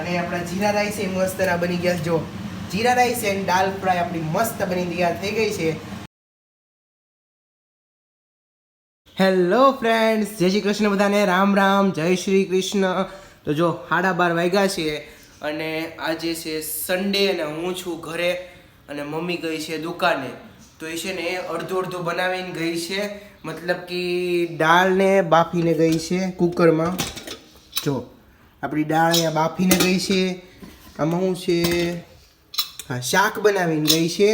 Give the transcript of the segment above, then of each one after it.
અને આપણા જીરા રાઈસ એ મસ્તના બની ગયા. જો, jeera rice and dal fry આપણી મસ્ત બની તૈયાર થઈ ગઈ છે. હેલો ફ્રેન્ડ્સ જય શ્રી કૃષ્ણ બધાને. રામ રામ, જય શ્રી કૃષ્ણ. તો જો, સાડા બાર વાગ્યા છે અને આજે છે સન્ડે અને હું છું ઘરે અને મમ્મી ગઈ છે દુકાને. તો એ છે ને અડધું અડધું બનાવીને ગઈ છે. મતલબ કે દાળને બાફીને ગઈ છે કુકરમાં. જો આપણી દાળ અહીંયા બાફીને ગઈ છે આમાં શું છે. હા, શાક બનાવીને ગઈ છે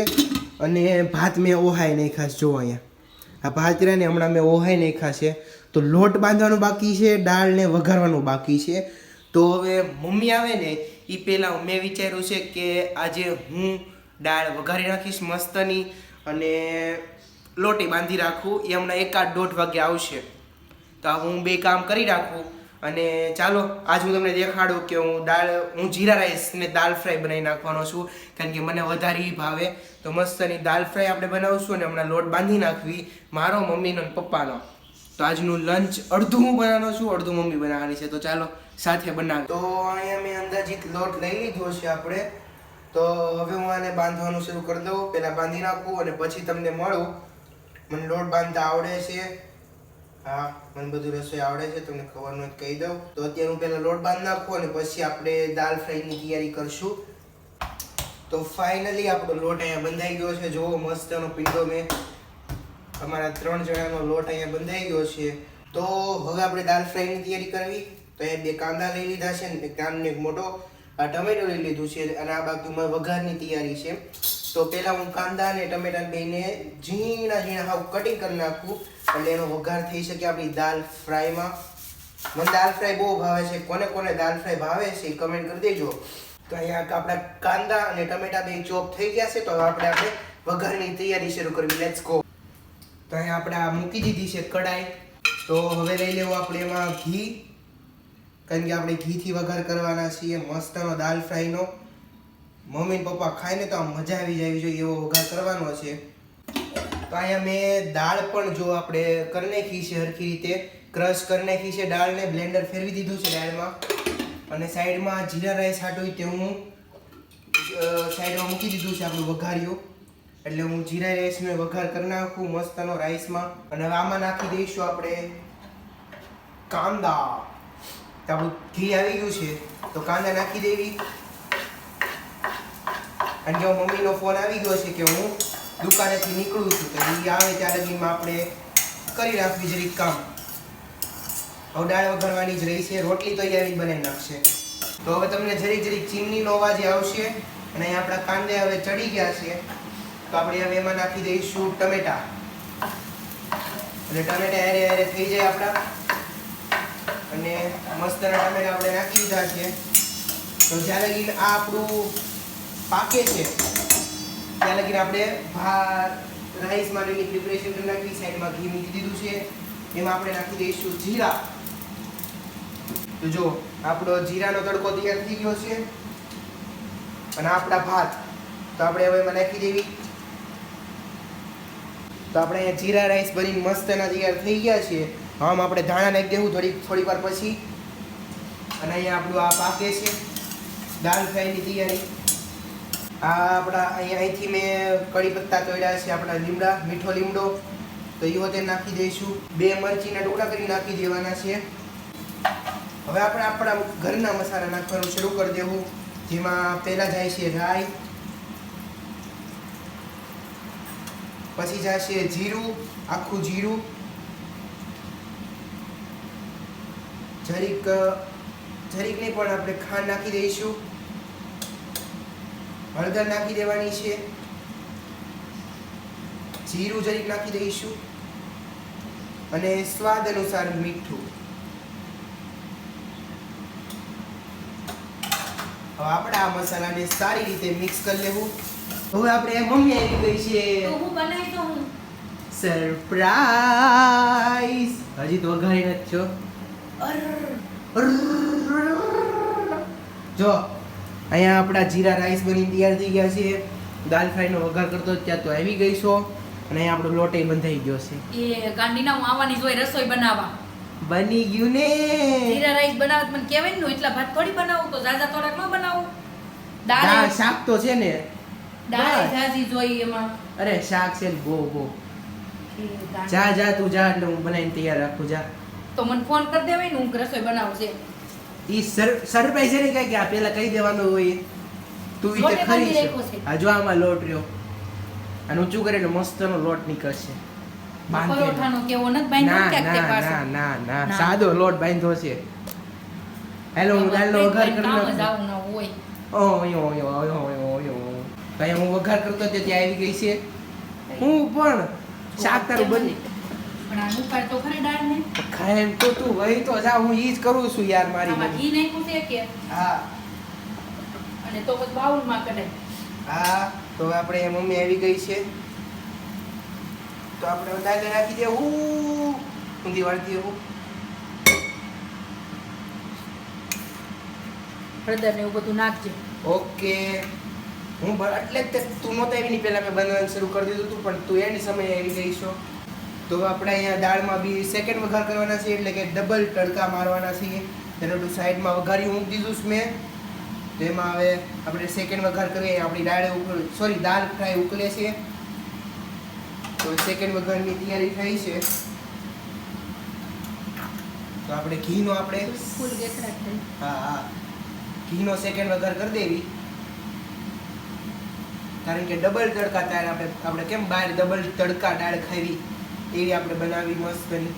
અને ભાત મેં ઓહાઈ નહીં ખાસ જો અહીંયા. આ ભાત ને હમણાં મેં ઓહાઈ નહીં ખાશે તો લોટ બાંધવાનું બાકી છે દાળને વઘારવાનું બાકી છે. તો હવે મમ્મી આવે ને એ પહેલાં મેં વિચાર્યું છે કે આજે હું દાળ વઘારી નાખીશ મસ્તની અને લોટી બાંધી રાખું. એ હમણાં એકાદ દોઢ વાગે આવશે. તો હું બે કામ કરી રાખું. અને ચાલો, આજ હું તમને દેખાડું કે હું દાળ, હું જીરા રાઈસ ને દાલ ફ્રાય બનાવી નાખવાનો છું, કારણ કે મને વધારે ભાવે. તો મસ્તની દાલ ફ્રાય આપણે બનાવશું અને હમણાં લોટ બાંધી નાખવી મારો મમ્મીનો અને પપ્પાનો. તો આજનું લંચ અડધું હું બનાવવાનો છું, અડધું મમ્મી બનાવવાની છે. તો ચાલો, સાથે બનાવ તો અહીંયા મેં અંદાજિત લોટ લઈ લીધો છે આપણે. તો હવે હું આને બાંધવાનું શરૂ કરી દઉં. પહેલાં બાંધી નાખું અને પછી તમને મળું. મને લોટ બાંધતા આવડે છે. હા, મને બધું રસોઈ આવડે છે, તમને ખબર નથી કહી દઉં. તો અત્યારે હું પહેલાં લોટ બાંધી નાખું અને પછી આપણે દાલ ફ્રાયની તૈયારી કરશું. તો ફાઇનલી આપણો લોટ અહીંયા બંધાઈ ગયો છે. જુઓ મસ્તનો પીંડો મેં અમારા ત્રણ જણાનો લોટ અહીંયા બંધાઈ ગયો છે. તો હવે આપણે દાલ ફ્રાયની તૈયારી કરવી. તો અહીંયા બે કાંદા લઈ લીધા છે ને એક એક મોટો. આ ટમેટો લઈ લીધું છે અને આ બાજુમાં વઘારની તૈયારી છે. તો પહેલા હું કાંદા અને ટમેટા બેને ઝીણા ઝીણા હાવ કટિંગ કરી નાખું. એટલે એનો વઘાર થઈ શકે આપણી દાલ ફ્રાયમાં. મને દાલ ફ્રાય બહુ ભાવે છે. કોને કોને દાલ ફ્રાય ભાવે છે કમેન્ટ કરી દેજો. તો અહીંયા આપણા કાંદા અને ટમેટા બે ચોપ થઈ ગયા છે. તો હવે આપણે આપણે વઘારની તૈયારી શરૂ કરવી. લેટ્સ ગો તો અહીંયા આપણે આ મૂકી દીધી છે કડાઈ તો હવે લઈ લેવું આપણે એમાં ઘી. કારણ કે આપણે ઘીથી વઘાર કરવાના છીએ, મસ્તનો દાલ ફ્રાયનો. મમ્મી પપ્પા ખાઈને તો આમ મજા આવી જાય જોઈએ એવો વઘાર કરવાનો છે. તો અહીંયા મેં દાળ પણ જો આપણે કરી નાખી છે હરખી રીતે. ક્રશ કરી નાખી છે દાળને, બ્લેન્ડર ફેરવી દીધું છે દાળમાં. અને સાઈડમાં જીરા રાઈસ હાટું તે હું સાઈડમાં મૂકી દીધું છે આપણું વઘાર્યું એટલે હું જીરા રાઈસનો વઘાર કરી નાખું મસ્તનો રાઈસમાં. અને આમાં નાખી દઈશું આપણે કાંદા. તો આપણું ઘી આવી ગયું છે, તો કાંદા નાખી દેવી. કારણ કે મમ્મીનો ફોન આવી ગયો છે કે હું દુકાનેથી નીકળું છું, તો એ આવે ત્યારે લગીમાં આપણે કરી રાખવી જરીક કામ હવે દાળ વઘારવાની જ રહી છે, રોટલી તો એ આવી નાખશે. તો હવે તમને જરીક જરીક ચીમનીનો અવાજ આવશે, અને અહીંયા આપણા કાંદે હવે ચડી ગયા છે. તો આપણે હવે એમાં નાખી દઈશું ટમેટા. એટલે ટમેટા એરે એરે થઈ જાય આપણા. અને મસ્તના ટામેટા આપણે નાખી દીધા છે. તો જ્યાં લગી આ આપણું પાકે છે ત્યાં લગી આપણે ભાત રાઈસ માટેની પ્રિપરેશન કરી નાખી, સાઈડમાં ઘી મૂકી દીધું છે. એમાં આપણે નાખી દઈશું જીરા. તો જો, આપણો જીરાનો તડકો તૈયાર થઈ ગયો છે. અને આપણા ભાત. તો આપણે હવે એમાં નાખી દેવી. તો આપણે અહીંયા જીરા રાઈસ બનીને મસ્તના તૈયાર થઈ ગયા છે. આમ આપણે ધાણા નાખી દેવું થોડી થોડી વાર પછી અને અહીંયા આપણું આ પાકે છે. દાલ ફ્રાયની તૈયારી. આ આપણા અહીંયા અહીંથી મેં કડી પત્તા તોડ્યા છે, આપણા લીમડા, મીઠો લીમડો. તો એ તે નાખી દઈશું. બે મરચીના ટુકડા કરી નાખી દેવાના છે. હવે આપણે આપણા ઘરના મસાલા નાખવાનું શરૂ કરી દેવું, જેમાં પહેલાં જાય છે રાઈ, પછી જશે જીરું, આખું જીરું જરીક જરીક નહીં પણ આપણે ખાંડ નાખી દઈશું. હળદર નાખી દેવાની છે. જીરું જરીક નાખી દઈશું. અને સ્વાદ અનુસાર મીઠું. હવે આપણે આ મસાલાને સારી રીતે મિક્સ કરી લેવું. હવે આપણે મમ્મી આવી ગઈ છે. તો હું બનાવી દઉં? સરપ્રાઈઝ. હજી તો વઘારી નથી છો. જો અહીંયા આપણા જીરા રાઈસ બની તૈયાર થઈ ગયા છે. દાલ ફ્રાયનો વઘાર કરતો ત્યાં તો આવી ગઈ છો અને અહીંયા આપણો લોટે બંધાઈ ગયો છે. એ ગાંડીના હું આવવાની જોઈ રસોઈ બનાવવા. બની ગયું ને. જીરા રાઈસ બનાવત મને કહેવાય ને એટલા ભાત થોડી બનાવું તો જાજા થોડાક ન બનાવો. દાળ શાક તો છે ને. દાળ જાજી જોઈ એમાં. અરે શાક છે ને બહુ બહુ. જા જા તું જા એટલે હું બનાવીને તૈયાર રાખું જા. તો મને ફોન કરી દેવાય ને હું રસોઈ બનાવું છે. ઈ સરપ્રાઈઝ એને કહે કે આ પેલા કહી દેવાનું હોય. તું ઈ તે ખરી છે. આ જો આમાં લોટ રહ્યો. અને ઊંચું કરે એટલે મસ્તનો લોટ નીકળશે. પરોઠાનો કેવો નથી બાંધ્યો? ના ક્યાંક તે ના ના ના ના. ના. સાદો લોટ બાંધ્યો છે. હેલો હું દાલનો વઘાર કરી નાખું. ન હોય. ઓય ઓય ઓય ઓય ઓય ઓય હું વઘાર કરતો તે ત્યાં આવી ગઈ છે? હું પણ શાક તારું બની પણ આ પર તો ખરે ડાળ ને ખાય એમ તો તું વહી તો જા હું ઈ જ કરું છું યાર મારી આમાં મમ્મી. ઘી નાખ્યું છે કે? હા. અને તો પછી બાઉલમાં કઢાય. હા તો આપણે મમ્મી આવી ગઈ છે. તો આપણે દાળ નાખી દે. હું ઊંધી વાળતી હું. હળદર ને એવું બધું નાખજે. ઓકે. હું એટલે જ તે નહોતા આવી નહીં પહેલા મેં બનાવવાનું શરૂ કરી દીધું હતું પણ તું એની સમયે આવી ગઈ છો. તો આપણે અહીંયા દાળમાં બી સેકન્ડ વઘાર કરવાના છે એટલે કે ડબલ તડકા મારવાના છીએ. તેને તું સાઈડમાં વઘારી મૂકી દીધું છે મેં. તો એમાં હવે આપણે સેકન્ડ વઘાર કરીએ આપણી દાળ ઉકળ સોરી દાળ ફ્રાય ઉકળે છે. તો સેકન્ડ વઘારની તૈયારી થઈ છે. તો આપણે ઘીનો આપણે ફૂલ હા હા. ઘીનો સેકન્ડ વઘાર કરી દેવી. કારણ કે ડબલ તડકા ત્યારે આપણે આપણે કેમ બહાર ડબલ તડકા દાળ ખાવી? એવી આપણે બનાવી મસ્ત કરી.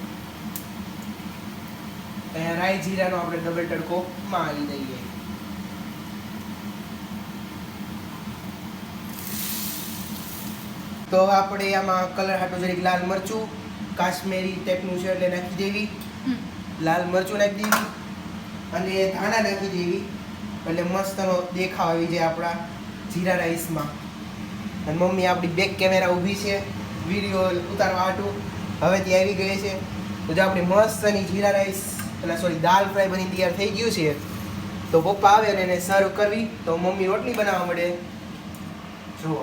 અહીંયા રાઈ જીરાનો આપણે ડબલ તડકો મારી દઈએ. તો આપણે આમાં કલર હાટું જરીક લાલ મરચું કાશ્મીરી ટાઈપનું છે એટલે નાખી દેવી. લાલ મરચું નાખી દેવી અને ધાણા નાખી દેવી. એટલે મસ્તનો દેખાવ આવી જાય આપણા જીરા રાઈસમાં. અને મમ્મી આપણી બેક કેમેરા ઊભી છે. વીડિયો ઉતારવા હાટું હવે ત્યાં આવી ગઈ છે તો જો આપણી મસ્તની જીરા રાઈસ, એટલે સોરી દાલ ફ્રાય બની તૈયાર થઈ ગયું છે. તો પપ્પા આવે અને એને સર્વ કરવી. તો મમ્મી રોટલી બનાવવા મળે જુઓ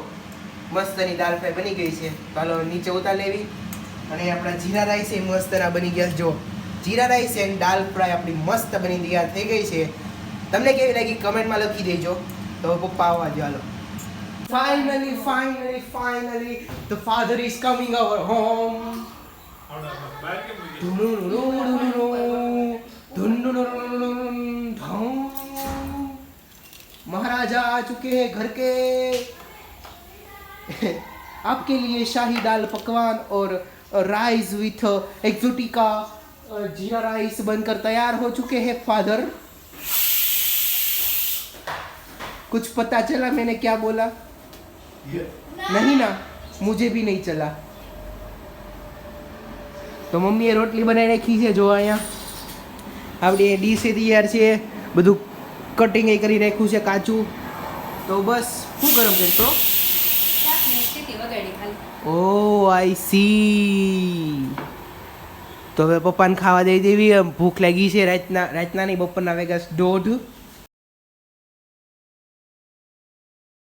મસ્તની દાલ ફ્રાય બની ગઈ છે. હાલો નીચે ઉતાર લેવી. અને આપણા જીરા રાઈસ એ મસ્તના બની ગયા છે. જો jeera rice and dal fry આપણી મસ્ત બની તૈયાર થઈ ગઈ છે. તમને કેવી લાગી? કમેન્ટમાં લખી દેજો. તો પપ્પા આવવા જો હાલો. Finally, finally, finally, the father is coming our home. महाराजा आ चुके हैं घर के। आपके लिए शाही दाल पकवान और rice with exotica jeera rice बनकर तैयार हो चुके हैं फादर कुछ पता चला मैंने क्या बोला? नहीं ना मुझे भी नहीं चला તો મમ્મીએ રોટલી બનાવી નાખી છે જો અહીંયા આપણી એ ડીશે તૈયાર છે બધું કટિંગ એ કરી નાખ્યું છે કાચું તો બસ શું ગરમ કરતો શાક ને સીટી વગાડી ખાલી ઓ આઈ સી તો હવે પપ્પાને ખાવા દઈ દેવી એમ ભૂખ લાગી છે રાતના રાતના નહીં બપોરના વાગ્યા છે દોઢ